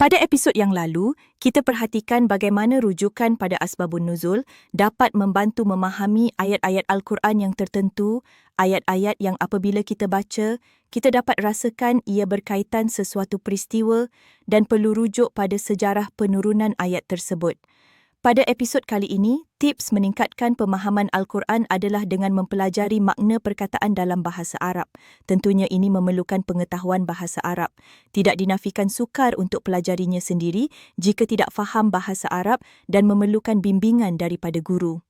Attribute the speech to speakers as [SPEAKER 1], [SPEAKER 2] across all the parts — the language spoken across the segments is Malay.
[SPEAKER 1] Pada episod yang lalu, kita perhatikan bagaimana rujukan pada asbabun nuzul dapat membantu memahami ayat-ayat Al-Quran yang tertentu, ayat-ayat yang apabila kita baca, kita dapat rasakan ia berkaitan sesuatu peristiwa dan perlu rujuk pada sejarah penurunan ayat tersebut. Pada episod kali ini, tips meningkatkan pemahaman Al-Quran adalah dengan mempelajari makna perkataan dalam bahasa Arab. Tentunya ini memerlukan pengetahuan bahasa Arab. Tidak dinafikan sukar untuk pelajarinya sendiri jika tidak faham bahasa Arab dan memerlukan bimbingan daripada guru.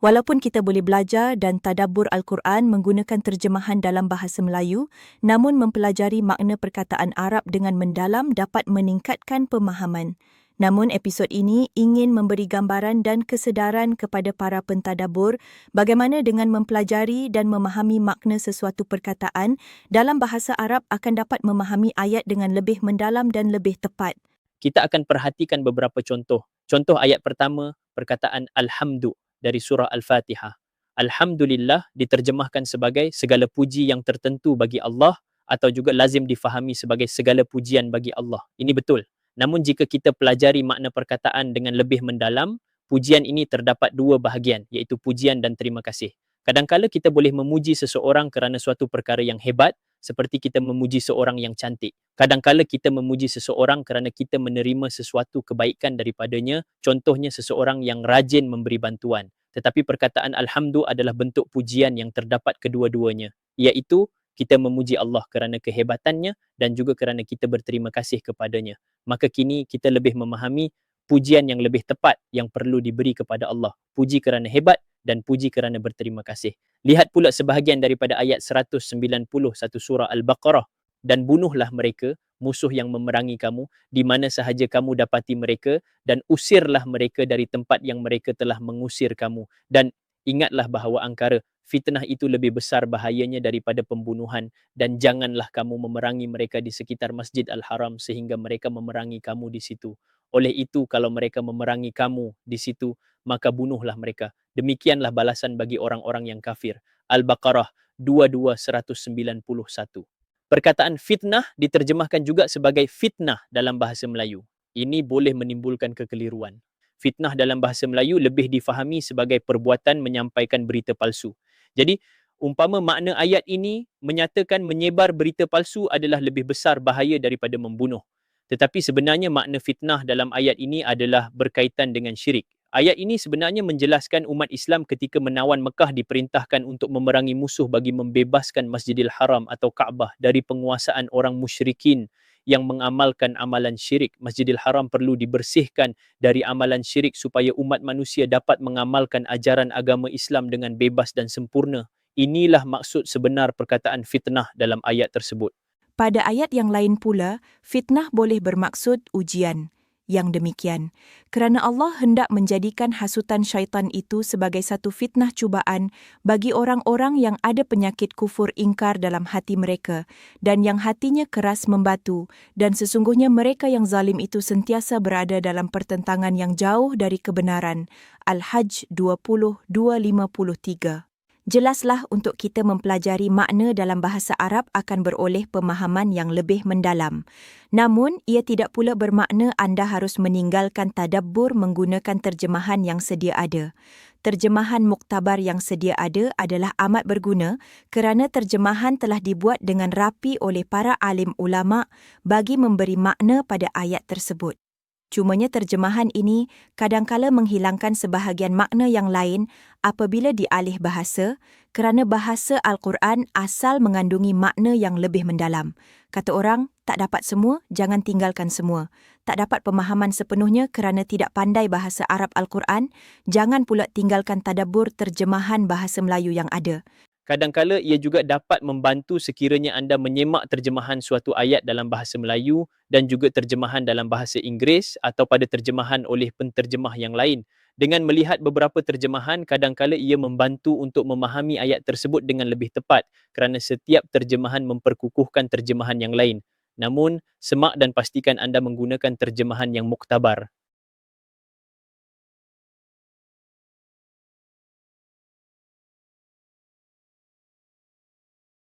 [SPEAKER 1] Walaupun kita boleh belajar dan tadabbur Al-Quran menggunakan terjemahan dalam bahasa Melayu, namun mempelajari makna perkataan Arab dengan mendalam dapat meningkatkan pemahaman. Namun episod ini ingin memberi gambaran dan kesedaran kepada para pentadabur bagaimana dengan mempelajari dan memahami makna sesuatu perkataan dalam bahasa Arab akan dapat memahami ayat dengan lebih mendalam dan lebih tepat.
[SPEAKER 2] Kita akan perhatikan beberapa contoh. Contoh ayat pertama, perkataan Alhamdu dari surah Al-Fatihah. Alhamdulillah diterjemahkan sebagai segala puji yang tertentu bagi Allah atau juga lazim difahami sebagai segala pujian bagi Allah. Ini betul. Namun jika kita pelajari makna perkataan dengan lebih mendalam, pujian ini terdapat dua bahagian iaitu pujian dan terima kasih. Kadangkala kita boleh memuji seseorang kerana suatu perkara yang hebat seperti kita memuji seorang yang cantik. Kadangkala kita memuji seseorang kerana kita menerima sesuatu kebaikan daripadanya, contohnya seseorang yang rajin memberi bantuan. Tetapi perkataan alhamdulillah adalah bentuk pujian yang terdapat kedua-duanya, iaitu kita memuji Allah kerana kehebatannya dan juga kerana kita berterima kasih kepadanya. Maka kini kita lebih memahami pujian yang lebih tepat yang perlu diberi kepada Allah. Puji kerana hebat dan puji kerana berterima kasih. Lihat pula sebahagian daripada ayat 191 surah Al-Baqarah dan bunuhlah mereka musuh yang memerangi kamu di mana sahaja kamu dapati mereka dan usirlah mereka dari tempat yang mereka telah mengusir kamu dan ingatlah bahawa angkara fitnah itu lebih besar bahayanya daripada pembunuhan dan janganlah kamu memerangi mereka di sekitar Masjid Al-Haram sehingga mereka memerangi kamu di situ. Oleh itu kalau mereka memerangi kamu di situ maka bunuhlah mereka. Demikianlah balasan bagi orang-orang yang kafir. Al-Baqarah 22191. Perkataan fitnah diterjemahkan juga sebagai fitnah dalam bahasa Melayu. Ini boleh menimbulkan kekeliruan. Fitnah dalam bahasa Melayu lebih difahami sebagai perbuatan menyampaikan berita palsu. Jadi umpama makna ayat ini menyatakan menyebar berita palsu adalah lebih besar bahaya daripada membunuh. Tetapi sebenarnya makna fitnah dalam ayat ini adalah berkaitan dengan syirik. Ayat ini sebenarnya menjelaskan umat Islam ketika menawan Mekah diperintahkan untuk memerangi musuh bagi membebaskan Masjidil Haram atau Kaabah dari penguasaan orang musyrikin yang mengamalkan amalan syirik. Masjidil Haram perlu dibersihkan dari amalan syirik supaya umat manusia dapat mengamalkan ajaran agama Islam dengan bebas dan sempurna. Inilah maksud sebenar perkataan fitnah dalam ayat tersebut.
[SPEAKER 1] Pada ayat yang lain pula, fitnah boleh bermaksud ujian yang demikian. Kerana Allah hendak menjadikan hasutan syaitan itu sebagai satu fitnah cubaan bagi orang-orang yang ada penyakit kufur ingkar dalam hati mereka dan yang hatinya keras membatu dan sesungguhnya mereka yang zalim itu sentiasa berada dalam pertentangan yang jauh dari kebenaran. Al-Hajj 20253 Jelaslah untuk kita mempelajari makna dalam bahasa Arab akan beroleh pemahaman yang lebih mendalam. Namun, ia tidak pula bermakna anda harus meninggalkan tadabbur menggunakan terjemahan yang sedia ada. Terjemahan muktabar yang sedia ada adalah amat berguna kerana terjemahan telah dibuat dengan rapi oleh para alim ulama bagi memberi makna pada ayat tersebut. Cumanya terjemahan ini kadangkala menghilangkan sebahagian makna yang lain apabila dialih bahasa kerana bahasa Al-Quran asal mengandungi makna yang lebih mendalam. Kata orang, tak dapat semua, jangan tinggalkan semua. Tak dapat pemahaman sepenuhnya kerana tidak pandai bahasa Arab Al-Quran, jangan pula tinggalkan tadabur terjemahan bahasa Melayu yang ada
[SPEAKER 2] kadangkala ia juga dapat membantu sekiranya anda menyemak terjemahan suatu ayat dalam bahasa Melayu dan juga terjemahan dalam bahasa Inggeris atau pada terjemahan oleh penterjemah yang lain. Dengan melihat beberapa terjemahan, kadangkala ia membantu untuk memahami ayat tersebut dengan lebih tepat kerana setiap terjemahan memperkukuhkan terjemahan yang lain. Namun, semak dan pastikan anda menggunakan terjemahan yang muktabar